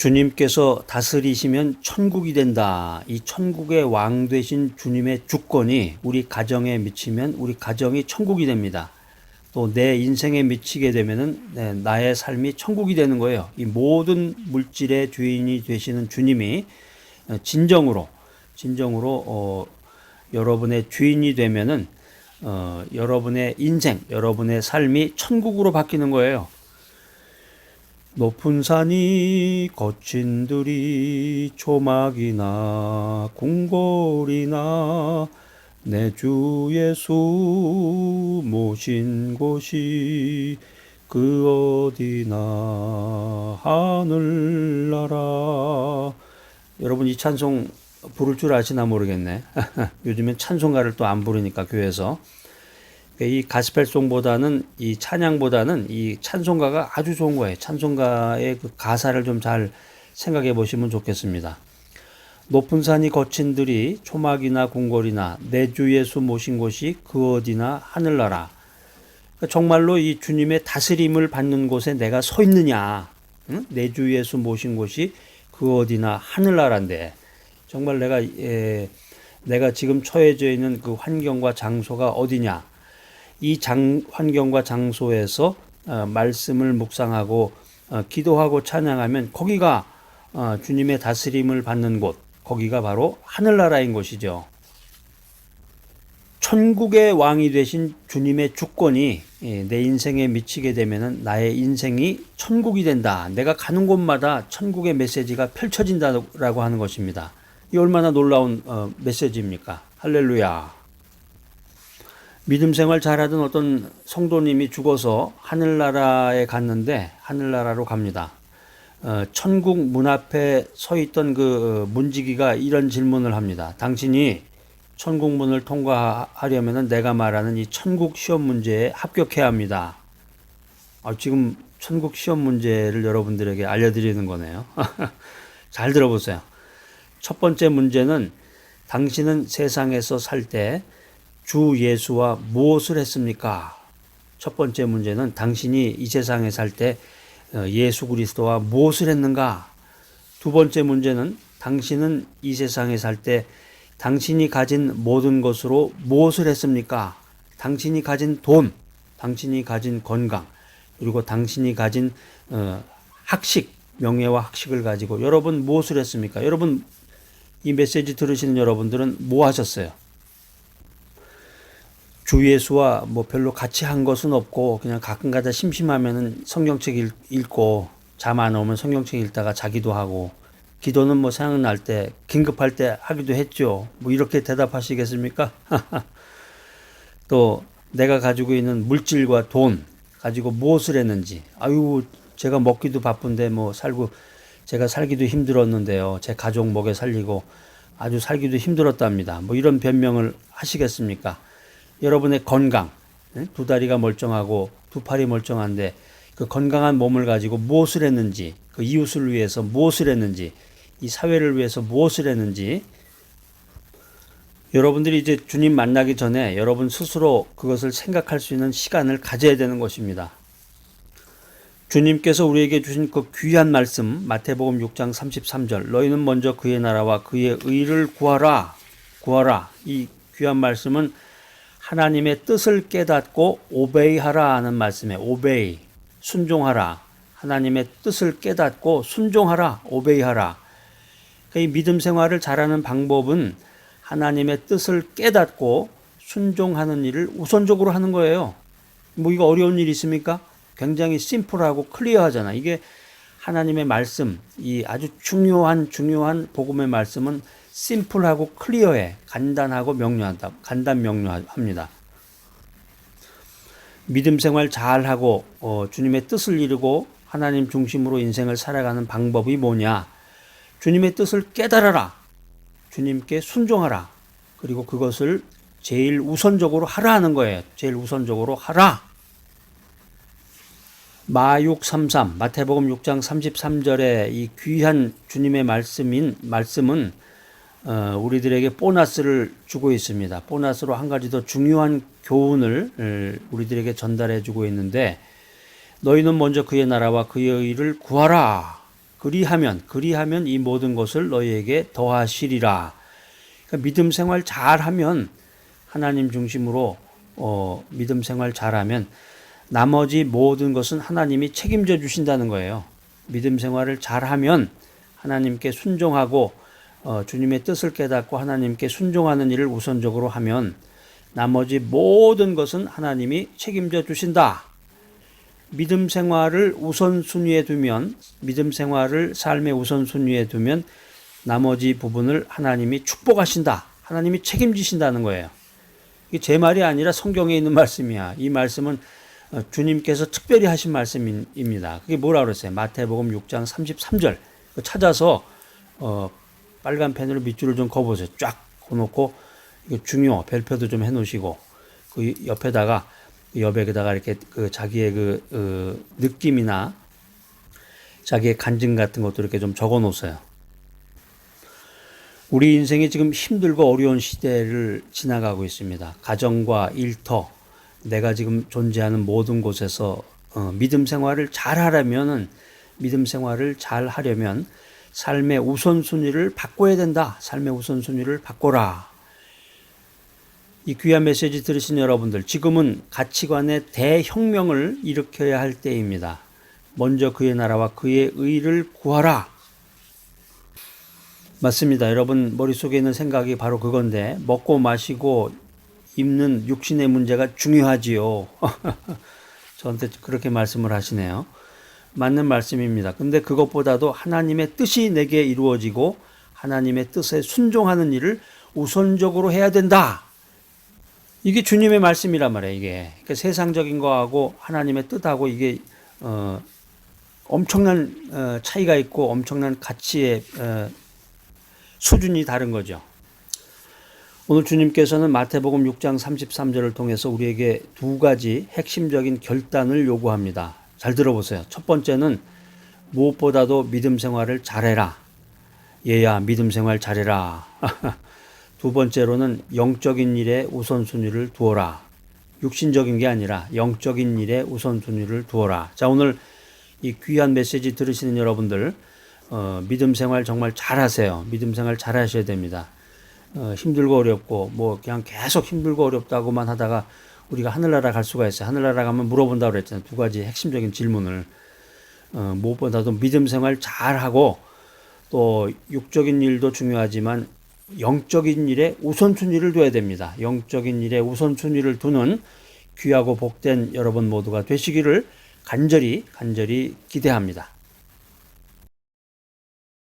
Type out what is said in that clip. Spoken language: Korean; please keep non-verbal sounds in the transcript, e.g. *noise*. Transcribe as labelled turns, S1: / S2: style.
S1: 주님께서 다스리시면 천국이 된다. 이 천국의 왕 되신 주님의 주권이 우리 가정에 미치면 우리 가정이 천국이 됩니다. 또 내 인생에 미치게 되면은 네, 나의 삶이 천국이 되는 거예요. 이 모든 물질의 주인이 되시는 주님이 어, 진정으로 진정으로 어, 여러분의 주인이 되면은 어, 여러분의 인생, 여러분의 삶이 천국으로 바뀌는 거예요. 높은 산이 거친 들이 초막이나 궁궐이나 내 주 예수 모신 곳이 그 어디나 하늘나라. 여러분 이 찬송 부를 줄 아시나 모르겠네. *laughs* 요즘엔 찬송가를 또 안 부르니까 교회에서 이 가스펠송보다는 이 찬양보다는 이 찬송가가 아주 좋은 거예요. 찬송가의 그 가사를 좀 잘 생각해 보시면 좋겠습니다. 높은 산이 거친 들이 초막이나 궁궐이나 내 주 예수 모신 곳이 그 어디나 하늘나라. 그러니까 정말로 이 주님의 다스림을 받는 곳에 내가 서 있느냐? 응? 내주 예수 모신 곳이 그 어디나 하늘나라인데 정말 내가 예, 내가 지금 처해져 있는 그 환경과 장소가 어디냐? 이 장, 환경과 장소에서 어, 말씀을 묵상하고 어, 기도하고 찬양하면 거기가 어, 주님의 다스림을 받는 곳, 거기가 바로 하늘나라인 곳이죠. 천국의 왕이 되신 주님의 주권이 예, 내 인생에 미치게 되면은 나의 인생이 천국이 된다. 내가 가는 곳마다 천국의 메시지가 펼쳐진다라고 하는 것입니다. 이 얼마나 놀라운 어, 메시지입니까? 할렐루야. 믿음 생활 잘하던 어떤 성도님이 죽어서 하늘나라에 갔는데 하늘나라로 갑니다. 어, 천국 문 앞에 서 있던 그 문지기가 이런 질문을 합니다. 당신이 천국 문을 통과하려면 내가 말하는 이 천국 시험 문제에 합격해야 합니다. 아, 지금 천국 시험 문제를 여러분들에게 알려드리는 거네요. *laughs* 잘 들어보세요. 첫 번째 문제는 당신은 세상에서 살 때 주 예수와 무엇을 했습니까? 첫 번째 문제는 당신이 이 세상에 살때 어, 예수 그리스도와 무엇을 했는가? 두 번째 문제는 당신은 이 세상에 살 때 당신이 가진 모든 것으로 무엇을 했습니까? 당신이 가진 돈, 당신이 가진 건강, 그리고 당신이 가진 어, 학식, 명예와 학식을 가지고 여러분 무엇을 했습니까? 여러분 이 메시지 들으시는 여러분들은 뭐 하셨어요? 주 예수와 뭐 별로 같이 한 것은 없고 그냥 가끔가다 심심하면은 성경책 읽고 잠 안 오면 성경책 읽다가 자기도 하고 기도는 뭐 생각날 때 긴급할 때 하기도 했죠. 뭐 이렇게 대답하시겠습니까? *laughs* 또 내가 가지고 있는 물질과 돈 가지고 무엇을 했는지 아유 제가 먹기도 바쁜데 뭐 살고 제가 살기도 힘들었는데요. 제 가족 먹여 살리고 아주 살기도 힘들었답니다. 뭐 이런 변명을 하시겠습니까? 여러분의 건강, 두 다리가 멀쩡하고 두 팔이 멀쩡한데 그 건강한 몸을 가지고 무엇을 했는지, 그 이웃을 위해서 무엇을 했는지, 이 사회를 위해서 무엇을 했는지, 여러분들이 이제 주님 만나기 전에 여러분 스스로 그것을 생각할 수 있는 시간을 가져야 되는 것입니다. 주님께서 우리에게 주신 그 귀한 말씀, 마태복음 6장 33절, 너희는 먼저 그의 나라와 그의 의를 구하라, 구하라. 이 귀한 말씀은 하나님의 뜻을 깨닫고 오베이하라 하는 말씀에 오베이 순종하라 하나님의 뜻을 깨닫고 순종하라 오베이하라 이 믿음 생활을 잘하는 방법은 하나님의 뜻을 깨닫고 순종하는 일을 우선적으로 하는 거예요. 뭐 이거 어려운 일 있습니까? 굉장히 심플하고 클리어하잖아. 이게 하나님의 말씀, 이 아주 중요한 중요한 복음의 말씀은 심플하고 클리어해 간단하고 명료하다 간단 명료합니다. 믿음 생활 잘하고 어, 주님의 뜻을 이루고 하나님 중심으로 인생을 살아가는 방법이 뭐냐? 주님의 뜻을 깨달아라. 주님께 순종하라. 그리고 그것을 제일 우선적으로 하라 하는 거예요. 제일 우선적으로 하라. 마육 33 마태복음 6장 33절에 이 귀한 주님의 말씀인 말씀은 어, 우리들에게 보너스를 주고 있습니다. 보너스로 한 가지 더 중요한 교훈을 어, 우리들에게 전달해 주고 있는데 너희는 먼저 그의 나라와 그의 의를 구하라. 그리하면 그리하면 이 모든 것을 너희에게 더하시리라. 그러니까 믿음 생활 잘하면 하나님 중심으로 어, 믿음 생활 잘하면 나머지 모든 것은 하나님이 책임져 주신다는 거예요. 믿음 생활을 잘하면 하나님께 순종하고 어, 주님의 뜻을 깨닫고 하나님께 순종하는 일을 우선적으로 하면 나머지 모든 것은 하나님이 책임져 주신다. 믿음 생활을 우선순위에 두면 믿음 생활을 삶의 우선순위에 두면 나머지 부분을 하나님이 축복하신다. 하나님이 책임지신다는 거예요. 이게 제 말이 아니라 성경에 있는 말씀이야. 이 말씀은 어, 주님께서 특별히 하신 말씀입니다. 그게 뭐라 그랬어요? 마태복음 6장 33절. 찾아서 어, 빨간 펜으로 밑줄을 좀 그어보세요. 쫙 그어놓고 이거 중요 별표도 좀 해놓으시고 그 옆에다가 여백에다가 이렇게 그 자기의 그 어, 느낌이나 자기의 간증 같은 것도 이렇게 좀 적어 놓으세요. 우리 인생이 지금 힘들고 어려운 시대를 지나가고 있습니다. 가정과 일터, 내가 지금 존재하는 모든 곳에서 어, 믿음 생활을 잘 하려면은 믿음 생활을 잘 하려면 삶의 우선순위를 바꿔야 된다. 삶의 우선순위를 바꿔라. 이 귀한 메시지 들으신 여러분들, 지금은 가치관의 대혁명을 일으켜야 할 때입니다. 먼저 그의 나라와 그의 의를 구하라. 맞습니다. 여러분 머릿속에 있는 생각이 바로 그건데 먹고 마시고 입는 육신의 문제가 중요하지요. *laughs* 저한테 그렇게 말씀을 하시네요. 맞는 말씀입니다. 근데 그것보다도 하나님의 뜻이 내게 이루어지고 하나님의 뜻에 순종하는 일을 우선적으로 해야 된다. 이게 주님의 말씀이란 말이에요, 이게. 그러니까 세상적인 거하고 하나님의 뜻하고 이게, 어, 엄청난 어, 차이가 있고 엄청난 가치의 어, 수준이 다른 거죠. 오늘 주님께서는 마태복음 6장 33절을 통해서 우리에게 두 가지 핵심적인 결단을 요구합니다. 잘 들어보세요. 첫 번째는 무엇보다도 믿음 생활을 잘해라. 얘야, 믿음 생활 잘해라. *laughs* 두 번째로는 영적인 일에 우선순위를 두어라. 육신적인 게 아니라 영적인 일에 우선순위를 두어라. 자, 오늘 이 귀한 메시지 들으시는 여러분들, 어, 믿음 생활 정말 잘하세요. 믿음 생활 잘하셔야 됩니다. 어, 힘들고 어렵고 뭐 그냥 계속 힘들고 어렵다고만 하다가 우리가 하늘나라 갈 수가 있어요. 하늘나라 가면 물어본다고 그랬잖아요. 두 가지 핵심적인 질문을 어, 무엇보다도 믿음 생활 잘하고 또 육적인 일도 중요하지만 영적인 일에 우선순위를 둬야 됩니다. 영적인 일에 우선순위를 두는 귀하고 복된 여러분 모두가 되시기를 간절히 간절히 기대합니다.